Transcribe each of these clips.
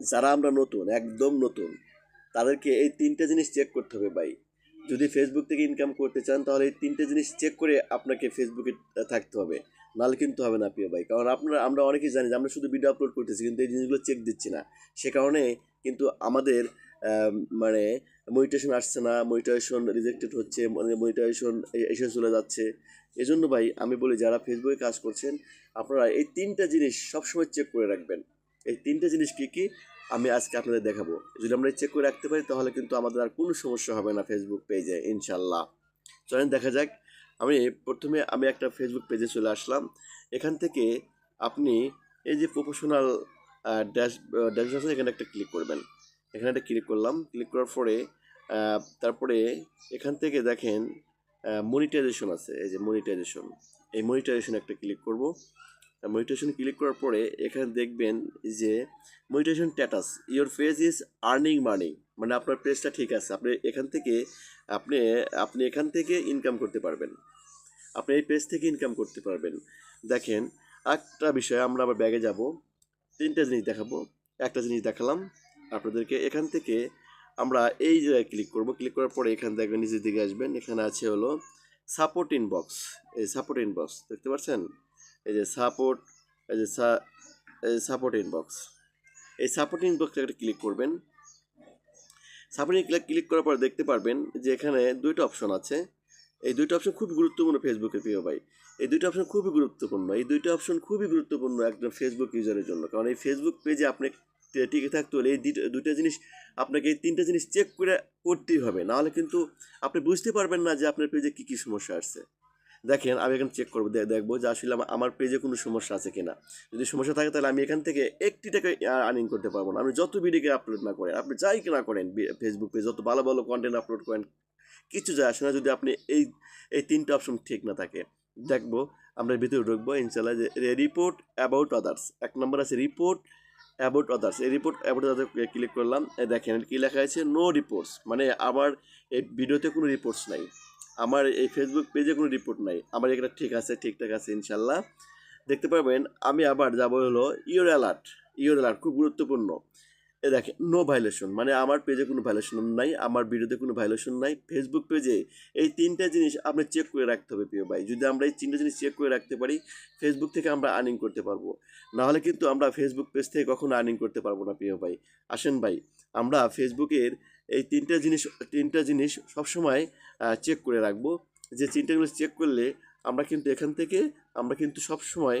যারা আমরা নতুন, একদম নতুন, তাদেরকে এই তিনটে জিনিস চেক করতে হবে ভাই। যদি ফেসবুক থেকে ইনকাম করতে চান, তাহলে এই তিনটে জিনিস চেক করে আপনাকে ফেসবুকে থাকতে হবে। নাহলে কিন্তু হবে না প্রিয় ভাই, কারণ আপনারা, আমরা অনেকেই জানি যে আমরা শুধু ভিডিও আপলোড করতেছি, কিন্তু এই জিনিসগুলো চেক দিচ্ছি না। সে কারণে কিন্তু আমাদের মানে মনিটেশন আসছে না মনিটাইজেশন রিজেক্টেড হচ্ছে মানে মনিটাইজেশন এসে চলে যাচ্ছে। এজন্য ভাই, আমি বলি, যারা ফেসবুকে কাজ করছেন, আপনারা এই তিনটা জিনিস সবসময় চেক করে রাখবেন। এই তিনটা জিনিস কি কি আমি আজকে আপনাদের দেখাবো। যদি আমরা চেক করে রাখতে পারি, তাহলে কিন্তু আমাদের আর কোনো সমস্যা হবে না ফেসবুক পেজে ইনশাল্লাহ চলেন দেখা যাক। আমি প্রথমে আমি একটা ফেসবুক পেজে চলে আসলাম। এখান থেকে আপনি এই যে প্রফেশনাল ড্যাশ ড্যাশ এখানে একটা ক্লিক করবেন। এখানে একটা ক্লিক করলাম। ক্লিক করার পরে তারপরে এখান থেকে দেখেন মনিটাইজেশন আছে। এই যে মনিটাইজেশন এই মনিটাইজেশন একটা ক্লিক করব। মনিটাইজেশন ক্লিক করার পরে এখানে দেখবেন যে monetisation status your page is earning money মানে আপনার পেজটা ঠিক আছে। আপনি এখান থেকে, আপনি আপনি এখান থেকে ইনকাম করতে পারবেন। আপনি এই পেজ থেকে ইনকাম করতে পারবেন। দেখেন, একটা বিষয়, আমরা আবার ব্যাগে যাব। তিনটা জিনিস দেখাবো। একটা জিনিস দেখালাম আপনাদেরকে। এখান থেকে আমরা এই জায়গায় ক্লিক করব ক্লিক করার পরে এখান থেকে নিচের দিকে আসবেন। এখানে আছে হলো সাপোর্ট ইনবক্স এই সাপোর্ট ইনবক্স দেখতে পাচ্ছেন? এই যে সাপোর্ট এই যে সাপোর্ট ইনবক্স এই সাপোর্ট ইনবক্সে একটা ক্লিক করবেন। সাপোর্ট ক্লিক করার পর দেখতে পারবেন যে এখানে দুইটা অপশন আছে। এই দুইটা অপশন খুবই গুরুত্বপূর্ণ ফেসবুকের প্রিয় ভাই। এই দুইটা অপশন খুবই গুরুত্বপূর্ণ। এই দুইটা অপশন খুবই গুরুত্বপূর্ণ একজন ফেসবুক ইউজারের জন্য। কারণ এই ফেসবুক পেজে আপনি টিকে থাকতে হলে এই দুইটা জিনিস আপনাকে এই তিনটা জিনিস চেক করে করতেই হবে। নাহলে কিন্তু আপনি বুঝতে পারবেন না যে আপনার পেজে কী কী সমস্যা আসছে। দেখেন আমি এখন চেক করব দেখব যে আসলে আমার- পেজে কোনো সমস্যা আছে কিনা। যদি সমস্যা থাকে তাহলে আমি এখান থেকে একটি টাকা আর্নিং করতে পারব না। আপনি যত ভিডিওকে আপলোড না করেন, আপনি যাই না করেন ফেসবুক পেজ যত ভালো ভালো কন্টেন্ট আপলোড করেন, কিছু যায় আসে না। যদি আপনি এই এই তিনটা অপশন ঠিক না থাকে, দেখব, আমরা ভিতরে ঢুকবো ইনশাল্লাহ যে রিপোর্ট অ্যাবাউট আদার্স এক নম্বর আছে রিপোর্ট অ্যাবাউট আদার্স এই রিপোর্ট অ্যাবাউট আদার্স ক্লিক করলাম দেখেন কি লেখা আছে নো রিপোর্টস মানে আমার এই ভিডিওতে কোনো রিপোর্টস নাই। আমার এই ফেসবুক পেজে কোনো রিপোর্ট নাই। আমার এখানে ঠিক আছে, ঠিকঠাক আছে, ইনশাল্লাহ। দেখতে পারবেন, আমি আবার যাব হলো ইওর অ্যালার্ট ইওর অ্যালার্ট খুব গুরুত্বপূর্ণ। এ দেখেন নো ভাইলেশন মানে আমার পেজে কোনো ভাইলেশন নাই, আমার ভিডিওতে কোনো ভাইলেশন নাই। ফেসবুক পেজে এই তিনটা জিনিস আপনি চেক করে রাখতে হবে প্রিয় ভাই। যদি আমরা এই তিনটা জিনিস চেক করে রাখতে পারি ফেসবুক থেকে আমরা আর্নিং করতে পারব। নাহলে কিন্তু আমরা ফেসবুক পেজ থেকে কখনো আর্নিং করতে পারব না প্রিয় ভাই। আসেন ভাই, আমরা ফেসবুকের এই তিনটা জিনিস তিনটা জিনিস সবসময় চেক করে রাখব। যে তিনটাগুলো চেক করলে আমরা কিন্তু এখান থেকে আমরা কিন্তু সবসময় সময়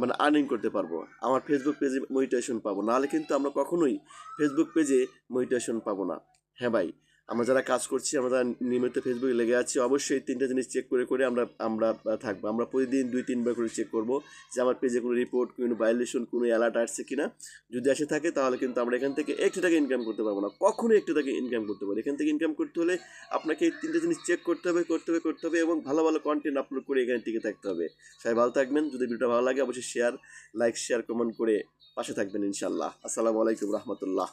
মানে আর্নিং করতে পারব। আমার ফেসবুক পেজে মনিটাইজেশন পাবো। নাহলে কিন্তু আমরা কখনোই ফেসবুক পেজে মনিটাইজেশন পাবো না। হ্যাঁ ভাই? আমরা যারা কাজ করছি, আমরা যারা নিয়মিত ফেসবুকে লেগে আছি, অবশ্যই তিনটা জিনিস চেক করে করে আমরা আমরা থাকব। আমরা প্রতিদিন দুই, তিনবার করে চেক করব যে আমার পেজে কোনো রিপোর্ট কোনো ভাইলেশন কোনো অ্যালার্ট আসছে কিনা। যদি আসে থাকে, তাহলে কিন্তু আমরা এখান থেকে একটু টাকা ইনকাম করতে পারব না। কখনোই একটু টাকা ইনকাম করতে পারব এখান থেকে ইনকাম করতে হলে আপনাকে এই তিনটা জিনিস চেক করতে হবে করতে হবে করতে হবে এবং ভালো ভালো কন্টেন্ট আপলোড করে এখানে টিকে থাকতে হবে। সবাই ভালো থাকবেন। যদি ভিডিওটা ভালো লাগে, অবশ্যই শেয়ার লাইক শেয়ার কমেন্ট করে পাশে থাকবেন ইনশাল্লাহ আসসালামু আলাইকুম রহমতুল্লাহ।